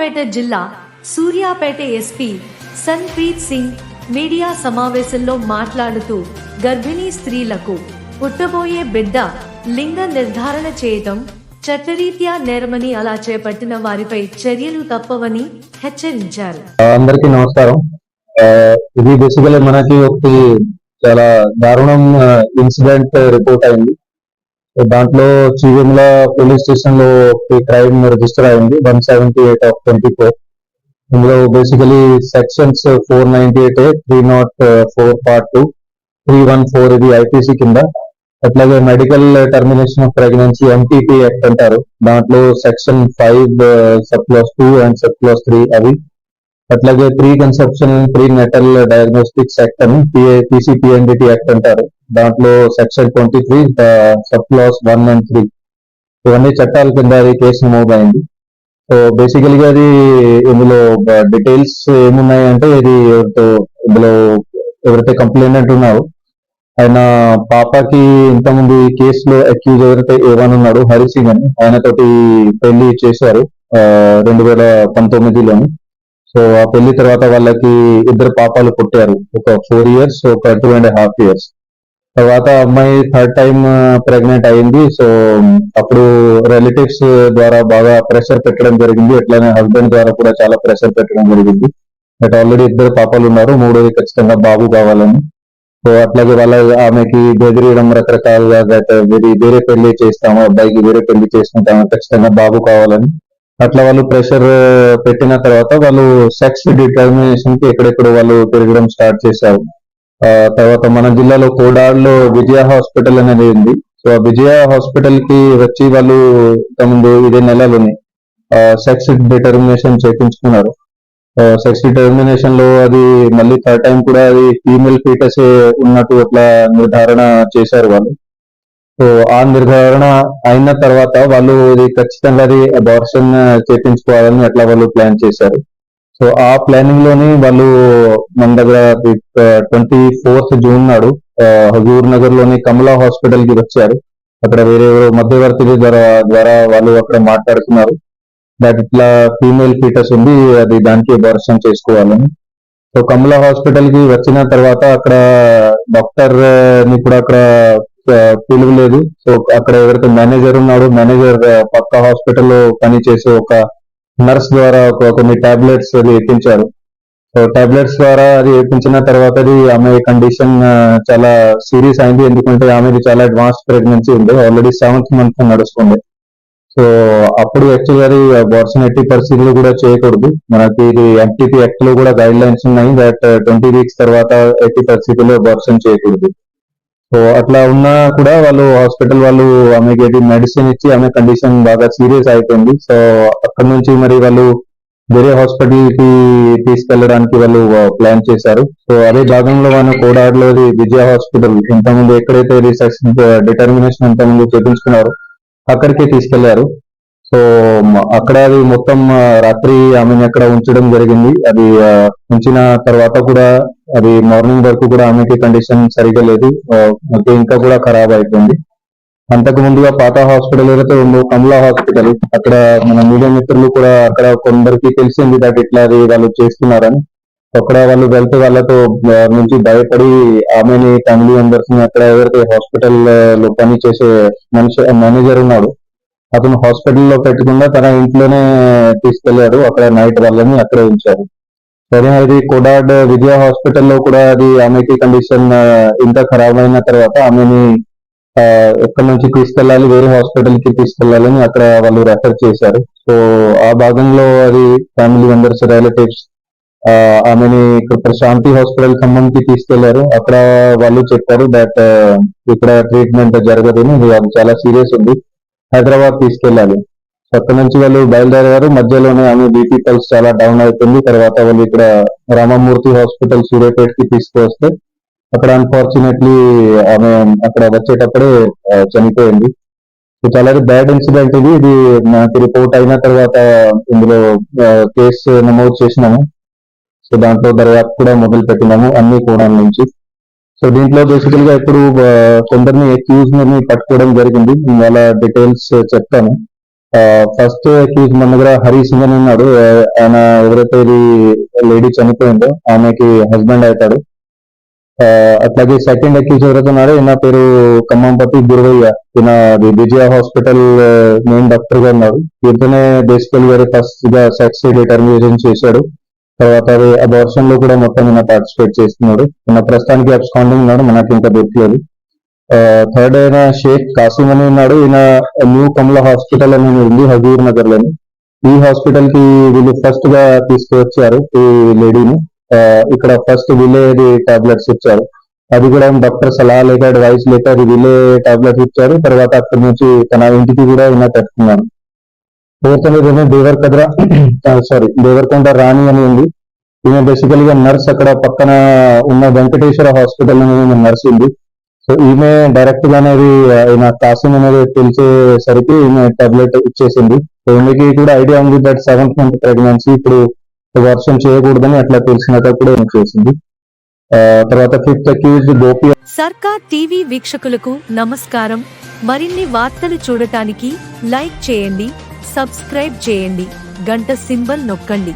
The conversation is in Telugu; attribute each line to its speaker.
Speaker 1: సూర్యాపేట జిల్లా సూర్యాపేట ఎస్పీ సన్ప్రీత్ సింగ్ మీడియా సమావేశంలో మాట్లాడుతూ గర్భిణీ స్త్రీలకు పుట్టబోయే బిడ్డ లింగ నిర్ధారణ చేయటం చట్టరీత్యా నేరమని అలా చేపట్టిన వారిపై చర్యలు తప్పవని హెచ్చరించారు.
Speaker 2: అందరికీ నమస్కారం. ఇది బేసికలీ మనకి ఒకటి చాలా దారుణం ఇన్సిడెంట్ రిపోర్ట్ అయింది. దాంట్లో చివిమ్ల పోలీస్ స్టేషన్లో క్రైమ్ రిజిస్టర్ అయింది one seventy eight of twenty four ఇందులో basically sections four ninety eight three not four part two three one four ఇది ఐపీసీ కింద. అట్లాగే medical termination of pregnancy MPP act అంటారు. దాంట్లో section five sub clause two and sub clause three అవి. అట్లాగే pre conception pre natal diagnostics act అని పీసీపీఎన్డిటి యాక్ట్ అంటారు. దాంట్లో section twenty three sub clause one and three. ఇవన్నీ చట్టాల కింద అది కేసు నమోదైంది. సో బేసికల్గా అది ఇందులో డీటెయిల్స్ ఏమున్నాయి అంటే ఇది ఎవరితో ఇందులో ఎవరైతే కంప్లైంట్ అంటున్నారు ఆయన పాపకి ఇంతకుముందు కేసులో అక్యూజ్ ఎవరైతే ఏవన్ ఉన్నాడు హరి సింగ్ అని ఆయనతోటి పెళ్ళి చేశారు రెండు వేల పంతొమ్మిదిలోని. సో ఆ పెళ్ళి తర్వాత వాళ్ళకి ఇద్దరు పాపాలు పుట్టారు ఒక ఫోర్ ఇయర్స్ ఒక టూ అండ్ హాఫ్ ఇయర్స్ తర్వాత అమ్మాయి థర్డ్ టైం ప్రెగ్నెంట్ అయింది. సో అప్పుడు రిలేటివ్స్ ద్వారా బాగా ప్రెషర్ పెట్టడం జరిగింది. అట్లనే హస్బెండ్ ద్వారా కూడా చాలా ప్రెషర్ పెట్టడం జరిగింది. బట్ ఆల్రెడీ ఇద్దరు పాపలు ఉన్నారు. మూడోది ఖచ్చితంగా బాబు కావాలని. సో అట్లాగే వాళ్ళ ఆమెకి బెదిరియడం రకరకాలుగా వేరే వేరే పెళ్ళి చేస్తాము అబ్బాయికి వేరే పెళ్ళి చేసుకుంటాము ఖచ్చితంగా బాబు కావాలని. అట్లా వాళ్ళు ప్రెషర్ పెట్టిన తర్వాత వాళ్ళు సెక్స్ డిటర్మినేషన్కి ఎక్కడెక్కడ వాళ్ళు తిరగడం స్టార్ట్ చేశారు. తర్వాత మన జిల్లాలో కోడాడ్లో విజయ హాస్పిటల్ అనేది ఉంది. సో ఆ విజయ హాస్పిటల్కి వచ్చి వాళ్ళు ముందు ఇదే నెలలోనే సెక్స్ డిటర్మినేషన్ చేయించుకున్నారు సెక్స్ డిటర్మినేషన్లో అది మళ్ళీ థర్డ్ టైం కూడా అది ఫీమేల్ ఫీటస్ ఉన్నట్టు అట్లా నిర్ధారణ చేశారు వాళ్ళు. సో ఆ నిర్ధారణ అయిన తర్వాత వాళ్ళు ఇది ఖచ్చితంగా అది అబార్షన్ చేయించుకోవాలని అట్లా వాళ్ళు ప్లాన్ చేశారు. సో ఆ ప్లానింగ్లోని వాళ్ళు మన దగ్గర ట్వంటీ ఫోర్త్ జూన్ నాడు హజూర్ నగర్లోని కమలా హాస్పిటల్కి వచ్చారు. అక్కడ వేరే మధ్యవర్తి ద్వారా ద్వారా వాళ్ళు అక్కడ మాట్లాడుతున్నారు దాట్ ఇట్లా ఫీమేల్ ఫీటస్ ఉంది అది దానికి దర్శనం చేసుకోవాలని. సో కమలా హాస్పిటల్కి వచ్చిన తర్వాత అక్కడ డాక్టర్ని కూడా అక్కడ పిలువలేదు. సో అక్కడ ఎవరైతే మేనేజర్ ఉన్నాడో మేనేజర్ పక్క హాస్పిటల్లో పనిచేసే ఒక నర్స్ ద్వారా ఒక కొన్ని టాబ్లెట్స్ అది ఎక్కించారు సో టాబ్లెట్స్ ద్వారా అది ఎక్కించిన తర్వాత అది ఆమె కండిషన్ చాలా సీరియస్ అయింది. ఎందుకంటే ఆమెది చాలా అడ్వాన్స్ ప్రెగ్నెన్సీ ఉంది. ఆల్రెడీ సెవెంత్ మంత్ నడుస్తుంది. సో అప్పుడు యాక్చువల్గా అది అబార్షన్ ఎట్టి పరిస్థితులు కూడా చేయకూడదు. మనకి ఇది ఎంపీపీ యాక్ట్లో కూడా గైడ్ లైన్స్ ఉన్నాయి దట్ ట్వంటీ వీక్స్ తర్వాత ఎట్టి పరిస్థితుల్లో అబార్షన్ చేయకూడదు. సో అట్లా ఉన్నా కూడా వాళ్ళు హాస్పిటల్ వాళ్ళు ఆమెకి మెడిసిన్ ఇచ్చి ఆమె కండిషన్ బాగా సీరియస్ అయిపోయింది. సో అక్కడ నుంచి మరి వాళ్ళు వేరే హాస్పిటల్కి తీసుకెళ్ళడానికి వాళ్ళు ప్లాన్ చేశారు. సో అదే భాగంలో వాళ్ళు కోడాడులో విజయ హాస్పిటల్ ఇంతకుముందు ఎక్కడైతే రీసెర్చ్ డిటర్మినేషన్ ఇంతకుముందు చూపించుకున్నారు అక్కడికి తీసుకెళ్ళారు. సో అక్కడ అది మొత్తం రాత్రి ఆమెను అక్కడ ఉంచడం జరిగింది. అది ఉంచిన తర్వాత కూడా అది మార్నింగ్ వరకు కూడా ఆమెకి కండిషన్ సరిగా లేదు. అది ఇంకా కూడా ఖరాబ్ అయిపోయింది. అంతకు ముందుగా పాత హాస్పిటల్ ఏదైతే ఉందో కమలా హాస్పిటల్ అక్కడ మన మీడియా మిత్రులు కూడా అక్కడ కొందరికి తెలిసింది దట్ ఇట్లా అది వాళ్ళు చేస్తున్నారని. అక్కడ వాళ్ళు వెళ్తే వాళ్ళతో నుంచి భయపడి ఆమెని ఫ్యామిలీ మెంబర్స్ని అక్కడ ఎవరైతే హాస్పిటల్లో పని చేసే మనిషి మేనేజర్ ఉన్నాడు అతను హాస్పిటల్లో పెట్టకుండా తన ఇంట్లోనే తీసుకెళ్ళాడు అక్కడ నైట్ వాళ్ళని అక్కడే ఉంచారు సరే అది కొడాడ్ విజయ హాస్పిటల్లో కూడా అది ఆమెకి కండిషన్ ఇంకా ఖరాబ్ అయిన తర్వాత ఆమెని ఎక్కడి నుంచి తీసుకెళ్ళాలి వేరే హాస్పిటల్కి తీసుకెళ్ళాలని అక్కడ వాళ్ళు రెఫర్ చేశారు. సో ఆ భాగంలో అది ఫ్యామిలీ మెంబర్స్ రిలేటివ్స్ ఆమెని ఇక్కడ ప్రశాంతి హాస్పిటల్ ఖమ్మంకి తీసుకెళ్ళారు. అక్కడ వాళ్ళు చెప్పారు దట్ ఇక్కడ ట్రీట్మెంట్ జరగదు అది చాలా సీరియస్ ఉంది. హైదరాబాద్ తీసుకెళ్ళాలి. సో అక్కడ నుంచి వాళ్ళు బయలుదేరారు. మధ్యలోనే ఆమె బీపీ పల్స్ చాలా డౌన్ అవుతుంది తర్వాత వాళ్ళు ఇక్కడ రామమూర్తి హాస్పిటల్ సూర్యాపేట కి తీసుకువస్తే అక్కడ అన్ఫార్చునేట్లీ ఆమె అక్కడ వచ్చేటప్పుడే చనిపోయింది. చాలా బ్యాడ్ ఇన్సిడెంట్ ఇది. ఇది నాకు రిపోర్ట్ అయిన తర్వాత ఇందులో కేసు నమోదు చేసినాము. సో దాంట్లో దర్యాప్తు కూడా మొదలు పెట్టినాము అన్ని కోణాల నుంచి సో దీంట్లో బేసికల్గా ఇప్పుడు కొందరిని అక్యూజ్ని పట్టుకోవడం జరిగింది. వాళ్ళ డీటెయిల్స్ చెప్తాను. ఫస్ట్ అక్యూజ్ మన దగ్గర హరి సింగ్ అని ఉన్నాడు. ఆయన ఎవరైతే ఇది లేడీ చనిపోయిందో ఆమెకి హస్బెండ్ అవుతాడు. అట్లాగే సెకండ్ అక్యూజ్ ఎవరైతే ఉన్నాడో ఈయన పేరు ఖమ్మంపతి గురువయ్య ఈయన విజయ హాస్పిటల్ మెయిన్ డాక్టర్గా ఉన్నాడు. ఇతనే బేసికల్ వేరే ఫస్ట్గా సెక్స్ డిటర్మినేషన్ చేశాడు. తర్వాత అది అబార్షన్లో కూడా మొత్తం మన పార్టిసిపేట్ చేస్తున్నాడు. మన ప్రస్తుతానికి అబ్స్కాండింగ్ ఉన్నాడు. మనకి ఇంకా దొరకలేదు థర్డ్ అయిన షేక్ కాసిం అని ఉన్నాడు. ఈయన న్యూ కమల హాస్పిటల్ అని ఉంది హజూర్ నగర్లోని ఈ హాస్పిటల్కి వీళ్ళు ఫస్ట్గా తీసుకువచ్చారు ఈ లేడీని. ఇక్కడ ఫస్ట్ వీళ్ళే టాబ్లెట్స్ ఇచ్చారు. అది కూడా డాక్టర్ సలహా లేక అడ్వైస్ లేక అది వీళ్ళే టాబ్లెట్స్ ఇచ్చారు. తర్వాత అక్కడి నుంచి తన ఇంటికి కూడా ఈయన పెట్టుకున్నాను ఫోర్త్ దేవర్ కద్ర సారీ దేవరకొండ రాణి అని ఉంది. ఈమె బేసికల్గా నర్స్ అక్కడ పక్కన ఉన్న వెంకటేశ్వర హాస్పిటల్ అనేది నర్స్ ఉంది. సో ఈమె డైరెక్ట్గా అనేది ఈయన కాసిం అనేది తెలిసేసరికి ఈమె టాబ్లెట్ ఇచ్చేసింది. సో ఈమెకి కూడా ఐడియా ఉంది దట్ సెవెంత్ మంత్ ప్రెగ్నెన్సీ ఇప్పుడు వర్షం చేయకూడదని అట్లా తెలిసినాక కూడా చేసింది. ఆ, తర్వాత ఫిఫ్త్ అక్యూజ్ గోపి
Speaker 1: సర్కార్ టీవీ వీక్షకులకు నమస్కారం. మరిన్ని వార్తలు చూడటానికి లైక్ చేయండి. సబ్స్క్రైబ్ చేయండి. గంట సింబల్ నొక్కండి.